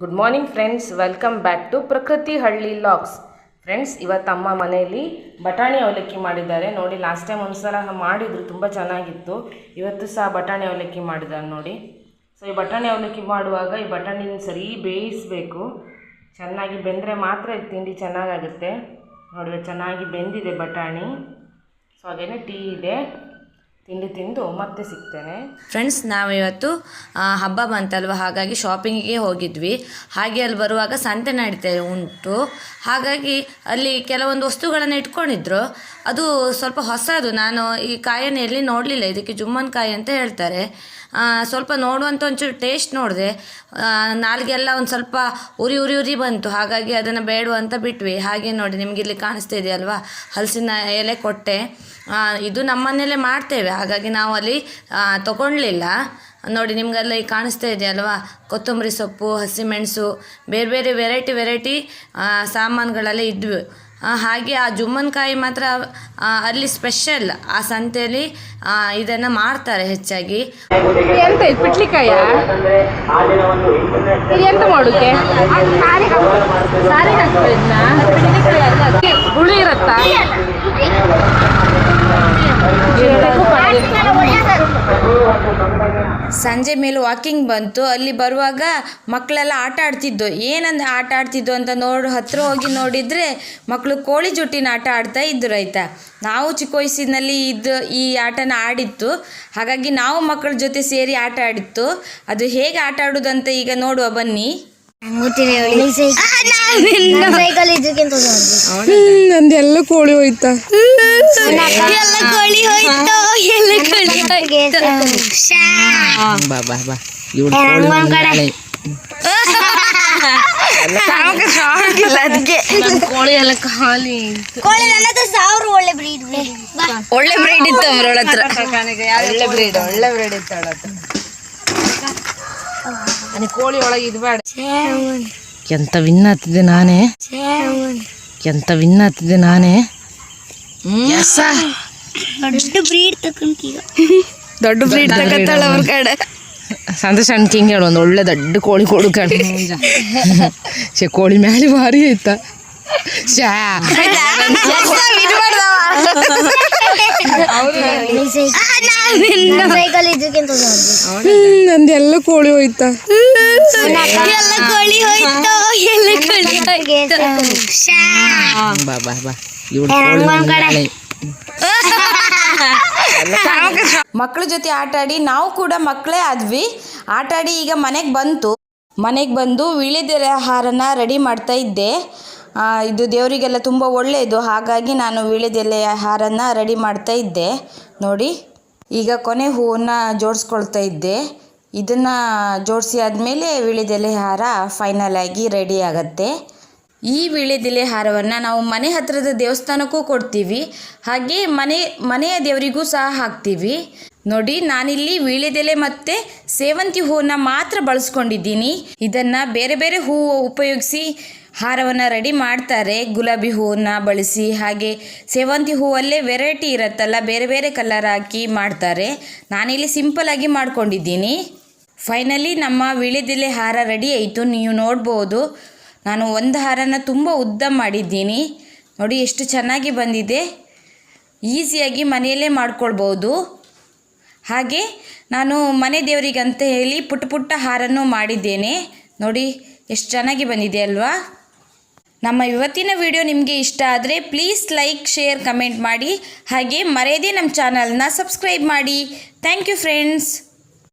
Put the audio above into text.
Good morning friends welcome back to Prakruthi Halli logs friends ಇವತ್ತು ಅಮ್ಮ ಮನೆಯಲ್ಲಿ ಬಟಾಣಿ ಅವಲಕ್ಕಿ ಮಾಡಿದ್ದಾರೆ. ನೋಡಿ ಲಾಸ್ಟ್ ಟೈಮ್ ಒಂದು ಸಲ ಮಾಡಿದ್ರು, ತುಂಬ ಚೆನ್ನಾಗಿತ್ತು. ಇವತ್ತು ಸಹ ಬಟಾಣಿ ಅವಲಕ್ಕಿ ಮಾಡಿದ್ದಾರೆ ನೋಡಿ. ಸೊ ಈ ಬಟಾಣಿ ಅವಲಕ್ಕಿ ಮಾಡುವಾಗ ಈ ಬಟಾಣಿನ ಸರಿ ಬೇಯಿಸಬೇಕು. ಚೆನ್ನಾಗಿ ಬೆಂದರೆ ಮಾತ್ರ ತಿಂಡಿ ಚೆನ್ನಾಗಾಗುತ್ತೆ. ನೋಡಿ ಚೆನ್ನಾಗಿ ಬೆಂದಿದೆ ಬಟಾಣಿ. ಸೊ ಹಾಗೇನೆ ಟೀ ಇದೆ. ತಿಂಡಿ ತಿಂದು ಮತ್ತೆ ಸಿಗ್ತೇನೆ. ಫ್ರೆಂಡ್ಸ್ ನಾವಿವತ್ತು ಹಬ್ಬ ಬಂತಲ್ವ? ಹಾಗಾಗಿ ಶಾಪಿಂಗಿಗೆ ಹೋಗಿದ್ವಿ. ಹಾಗೆ ಅಲ್ಲಿ ಬರುವಾಗ ಸಂತೆ ನಡೀತಾ ಉಂಟು. ಹಾಗಾಗಿ ಅಲ್ಲಿ ಕೆಲವೊಂದು ವಸ್ತುಗಳನ್ನು ಇಟ್ಕೊಂಡಿದ್ರು. ಅದು ಸ್ವಲ್ಪ ಹೊಸದು. ನಾನು ಈ ಕಾಯನ್ನು ಎಲ್ಲಿ ನೋಡಲಿಲ್ಲ. ಇದಕ್ಕೆ ಜುಮ್ಮನ್ ಕಾಯಿ ಅಂತ ಹೇಳ್ತಾರೆ. ಸ್ವಲ್ಪ ನೋಡುವಂಥ ಒಂಚೂರು ಟೇಸ್ಟ್ ನೋಡಿದೆ. ನಾಲ್ಗೆಲ್ಲ ಒಂದು ಸ್ವಲ್ಪ ಉರಿ ಉರಿ ಉರಿ ಬಂತು. ಹಾಗಾಗಿ ಅದನ್ನು ಬೇಡ ಅಂತ ಬಿಟ್ವಿ. ಹಾಗೆ ನೋಡಿ, ನಿಮಗೆ ಇಲ್ಲಿ ಕಾಣಿಸ್ತಾ ಇದೆಯಲ್ವಾ? ಹಲಸಿನ ಎಲೆ ಕೊಟ್ಟೆ. ಇದು ನಮ್ಮನೆಯಲ್ಲೇ ಮಾಡ್ತೇವೆ. ಹಾಗಾಗಿ ನಾವು ಅಲ್ಲಿ ತೊಗೊಳ್ಲಿಲ್ಲ ನೋಡಿ, ನಿಮಗೆಲ್ಲ ಈಗ ಕಾಣಿಸ್ತಾ ಇದೆಯಲ್ವಾ? ಕೊತ್ತಂಬರಿ ಸೊಪ್ಪು ಹಸಿಮೆಣಸು ಬೇರೆ ಬೇರೆ ವೆರೈಟಿ ವೆರೈಟಿ ಸಾಮಾನುಗಳೆಲ್ಲ ಇದ್ವು. ಹಾಗೆ ಆ ಜುಮ್ಮನ್ಕಾಯಿ ಮಾತ್ರ ಅಲ್ಲಿ ಸ್ಪೆಷಲ್ ಆ ಸಂತೆಯಲ್ಲಿ ಇದನ್ನು ಮಾಡ್ತಾರೆ ಹೆಚ್ಚಾಗಿ. ಎಂತ, ಇದು ಪಿಟ್ಲಿಕಾಯ? ಎಂತ ಮಾಡೋಕೆ? ಸಂಜೆ ಮೇಲೆ ವಾಕಿಂಗ್ ಬಂತು. ಅಲ್ಲಿ ಬರುವಾಗ ಮಕ್ಕಳೆಲ್ಲ ಆಟ ಆಡ್ತಿದ್ದು ಏನಂದ ಆಟ ಆಡ್ತಿದ್ದು ಅಂತ ನೋಡಿ, ಹತ್ರ ಹೋಗಿ ನೋಡಿದರೆ ಮಕ್ಕಳು ಕೋಳಿ ಜುಟ್ಟಿನ ಆಟ ಆಡ್ತಾ ಇದ್ದರು ಆಯಿತಾ. ನಾವು ಚಿಕ್ಕ ವಯಸ್ಸಿನಲ್ಲಿ ಇದು, ಈ ಆಟನ ಆಡಿತ್ತು. ಹಾಗಾಗಿ ನಾವು ಮಕ್ಕಳ ಜೊತೆ ಸೇರಿ ಆಟ ಆಡಿತ್ತು. ಅದು ಹೇಗೆ ಆಟ ಆಡೋದಂತ ಈಗ ನೋಡುವ ಬನ್ನಿ. ಸೈಕಲ್ ಇದಕ್ಕಿಂತ ನಂದೆಲ್ಲ ಕೋಳಿ ಹೋಯ್ತಾ ಎಲ್ಲ ಕೋಳಿ ಹೋಯ್ತು ಎಲ್ಲ ಕೋಳಿ ಬಾ ಬಾ ಬಾ ಇವಳು ಒಂದ್ ಕಡೆ ಕೋಳಿ ಎಲ್ಲ ಖಾಲಿ ಕೋಳಿ ನನ್ನ ಹತ್ರ ಸಾವಿರ ಒಳ್ಳೆ ಬ್ರೀಡ್ ಒಳ್ಳೆ ಬ್ರೀಡ್ ಇತ್ತು ಅವರೊಳ ಹತ್ರ ಒಳ್ಳೆ ಬ್ರೀಡ್ ಒಳ್ಳೆ ಬ್ರೀಡ್ ಇತ್ತು ಅವಳ ಕೋಳಿ ಒಳಗೆ ಇದು ಬೇಡ ಎಂತ ವಿನ್ ಆಗ್ತಿದ್ದೆ ನಾನೇ ಎಂತ ವಿನ್ ಆಗ್ತಿದ್ದೆ ನಾನೇ ದೊಡ್ಡ ಬ್ರೀಡ್ ತಕೊಂತೀಗ ದೊಡ್ಡ ಬ್ರೀಡ್ ತಗತ್ತಾಳ ಅವ್ರ ಕಡೆ ಸಂತೋಷ್ ಅಣ್ಣ ಹಿಂಗೆ ಹೇಳು ಒಂದು ಒಳ್ಳೆ ದೊಡ್ಡ ಕೋಳಿ ಕೊಡು ಕಣ್ ಶೇ ಕೋಳಿ ಮ್ಯಾಲೆ ಭಾರಿ ಆಯ್ತಾ ಶಾ ಸೈಕಲ್ ಇದಕ್ಕಿಂತ ನಂದೆಲ್ಲ ಕೋಳಿ ಹೋಯ್ತಾ. ಎಲ್ಲ ಕೋಳಿ ಹೋಯ್ತು ಎಲ್ಲ ಕೋಳಿ ಹೋಯ್ತು. ಬಾ ಬಾ ಬಾ. ಇವಳು ಕೋಳಿ ಒಂದ್ ಕಡೆ. ಮಕ್ಕಳ ಜೊತೆ ಆಟ ಆಡಿ ನಾವು ಕೂಡ ಮಕ್ಕಳೇ ಆದ್ವಿ. ಆಟ ಆಡಿ ಈಗ ಮನೆಗೆ ಬಂತು. ಮನೆಗೆ ಬಂದು ವಿಳಿದೆಲೆ ಆಹಾರನ ರೆಡಿ ಮಾಡ್ತಾ ಇದ್ದೆ. ಇದು ದೇವರಿಗೆಲ್ಲ ತುಂಬ ಒಳ್ಳೆಯದು. ಹಾಗಾಗಿ ನಾನು ವೀಳ್ಯದೆಲೆಯ ಹಾರನ್ನು ರೆಡಿ ಮಾಡ್ತಾ ಇದ್ದೆ. ನೋಡಿ, ಈಗ ಕೊನೆ ಹೂವನ್ನು ಜೋಡಿಸ್ಕೊಳ್ತಾ ಇದ್ದೆ. ಇದನ್ನು ಜೋಡಿಸಿ ಆದಮೇಲೆ ವೀಳ್ಯದೆಲೆ ಹಾರ ಫೈನಲ್ ಆಗಿ ರೆಡಿ ಆಗುತ್ತೆ. ಈ ವೀಳ್ಯದೆಲೆ ಹಾರವನ್ನು ನಾವು ಮನೆ ಹತ್ತಿರದ ದೇವಸ್ಥಾನಕ್ಕೂ ಕೊಡ್ತೀವಿ. ಹಾಗೆ ಮನೆ, ಮನೆಯ ದೇವರಿಗೂ ಸಹ ಹಾಕ್ತೀವಿ. ನೋಡಿ, ನಾನಿಲ್ಲಿ ವೀಳ್ಯದೆಲೆ ಮತ್ತು ಸೇವಂತಿ ಹೂವನ್ನು ಮಾತ್ರ ಬಳಸ್ಕೊಂಡಿದ್ದೀನಿ. ಇದನ್ನು ಬೇರೆ ಬೇರೆ ಹೂವು ಉಪಯೋಗಿಸಿ ಹಾರವನ್ನು ರೆಡಿ ಮಾಡ್ತಾರೆ. ಗುಲಾಬಿ ಹೂವನ್ನು ಬಳಸಿ, ಹಾಗೆ ಸೇವಂತಿ ಹೂವಲ್ಲೇ ವೆರೈಟಿ ಇರುತ್ತಲ್ಲ, ಬೇರೆ ಬೇರೆ ಕಲರ್ ಹಾಕಿ ಮಾಡ್ತಾರೆ. ನಾನಿಲ್ಲಿ ಸಿಂಪಲ್ ಆಗಿ ಮಾಡ್ಕೊಂಡಿದ್ದೀನಿ. ಫೈನಲಿ ನಮ್ಮ ವಿಳಿದಿಲೆ ಹಾರ ರೆಡಿ ಆಯಿತು. ನೀವು ನೋಡ್ಬೋದು, ನಾನು ಒಂದು ಹಾರನ ತುಂಬ ಉದ್ದ ಮಾಡಿದ್ದೀನಿ. ನೋಡಿ ಎಷ್ಟು ಚೆನ್ನಾಗಿ ಬಂದಿದೆ. ಈಸಿಯಾಗಿ ಮನೆಯಲ್ಲೇ ಮಾಡ್ಕೊಳ್ಬೋದು. ಹಾಗೆ ನಾನು ಮನೆ ದೇವರಿಗೆ ಅಂತ ಹೇಳಿ ಪುಟ್ಟ ಪುಟ್ಟ ಹಾರನ್ನು ಮಾಡಿದ್ದೇನೆ. ನೋಡಿ, ಎಷ್ಟು ಚೆನ್ನಾಗಿ ಬಂದಿದೆ ಅಲ್ವಾ? ನಮ್ಮ ಇವತ್ತಿನ ವಿಡಿಯೋ ನಿಮಗೆ ಇಷ್ಟ ಆದರೆ ಪ್ಲೀಸ್ ಲೈಕ್ ಶೇರ್ ಕಮೆಂಟ್ ಮಾಡಿ. ಹಾಗೆ ಮರೆಯದೇ ನಮ್ಮ ಚಾನಲ್ನ ಸಬ್ಸ್ಕ್ರೈಬ್ ಮಾಡಿ. Thank you friends